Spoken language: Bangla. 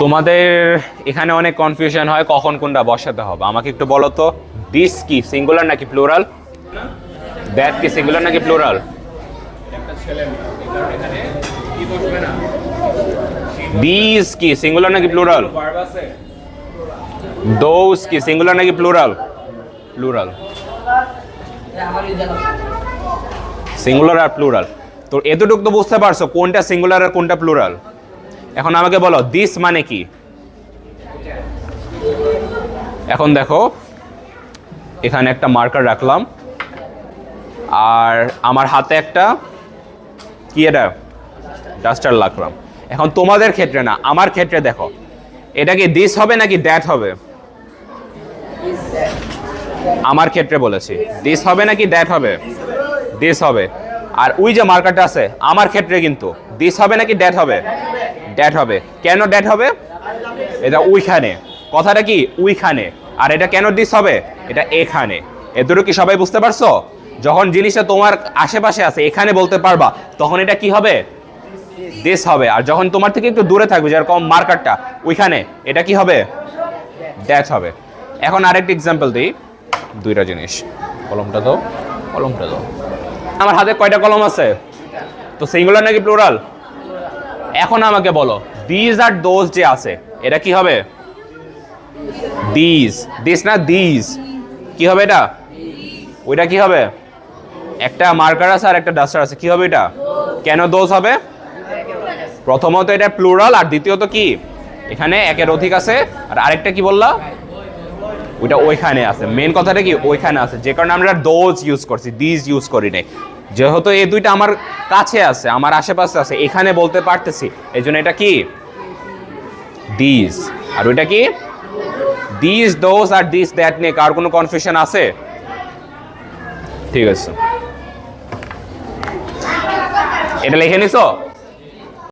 তোমাদের এখানে অনেক কনফিউশন হয় কখন কোনটা বসাতে হবে। আমাকে একটু বলো তো দিস কি সিঙ্গুলার নাকি প্লুরাল দ্যাট কি সিঙ্গুলার নাকি প্লুরাল দিস কি সিঙ্গুলার নাকি প্লুরাল দোস কি সিঙ্গুলার নাকি প্লুরাল প্লুরাল সিঙ্গুলার আর প্লুরাল তো এতটুকু তো বুঝতে পারছ কোনটা সিঙ্গুলার আর কোনটা প্লুরাল এখন আমাকে বলো দিস মানে কি? এখন দেখো, এখানে একটা মার্কার রাখলাম, আর আমার হাতে একটা, কি এটা? ডাস্টার রাখলাম। এখন তোমাদের ক্ষেত্রে না, আমার ক্ষেত্রে দেখো, এটা কি দিস হবে নাকি দ্যাট হবে? আমার ক্ষেত্রে বলেছি দিস হবে নাকি দ্যাট হবে? দিস হবে। আর ওই যে মার্কারটা আছে, আমার ক্ষেত্রে কিন্তু দিস হবে নাকি ড্যাট হবে? ড্যাট হবে। কেন ড্যাট হবে? এটা ওইখানে কথাটা কি? ওইখানে আর এটা কেন দিস হবে? এটা এখানে। এতটুকু কি সবাই বুঝতে পারছ? যখন জিনিসটা তোমার আশেপাশে আছে, এখানে বলতে পারবা, তখন এটা কি হবে? দিস হবে। আর যখন তোমার থেকে একটু দূরে থাকবে, যেরকম মার্কারটা ওইখানে এটা কি হবে? ড্যাট হবে। এখন আরেকটা এক্সাম্পল দিই। দুইটা জিনিস। কলমটা দাও কলমটা দাও। আমার হাতে কয়টা কলম আছে? তো সিঙ্গুলার নাকি প্লুরাল এখন আমাকে বলো দিজ আর দোজ যে আছে, এটা কি হবে? দিস দিস না দিস কি হবে এটা? ওইটা কি হবে? একটা মার্কার আছে আর একটা ডাস্টার আছে, কি হবে এটা? কেন দোজ হবে? প্রথমত এটা প্লুরাল আর দ্বিতীয়ত কি? এখানে একের অধিক আছে, আর আরেকটা কি বললা? ওইটা ওইখানে আছে। মেন কথাটা কি? ওইখানে আছে। যে কারণে আমরা দোজ ইউজ করছি দিজ ইউজ করি নাই। যেহেতু এই দুইটা আমার কাছে আছে, আমার আশেপাশে আছে, এখানে বলতে পারতেছি। এই জন্য এটা কি? দিস আর ওইটা কি? দিস দোজ আর দিস দ্যাট নিয়ে কার কোনো কনফিউশন আছে? ঠিক আছে। এটা লিখে নিছো?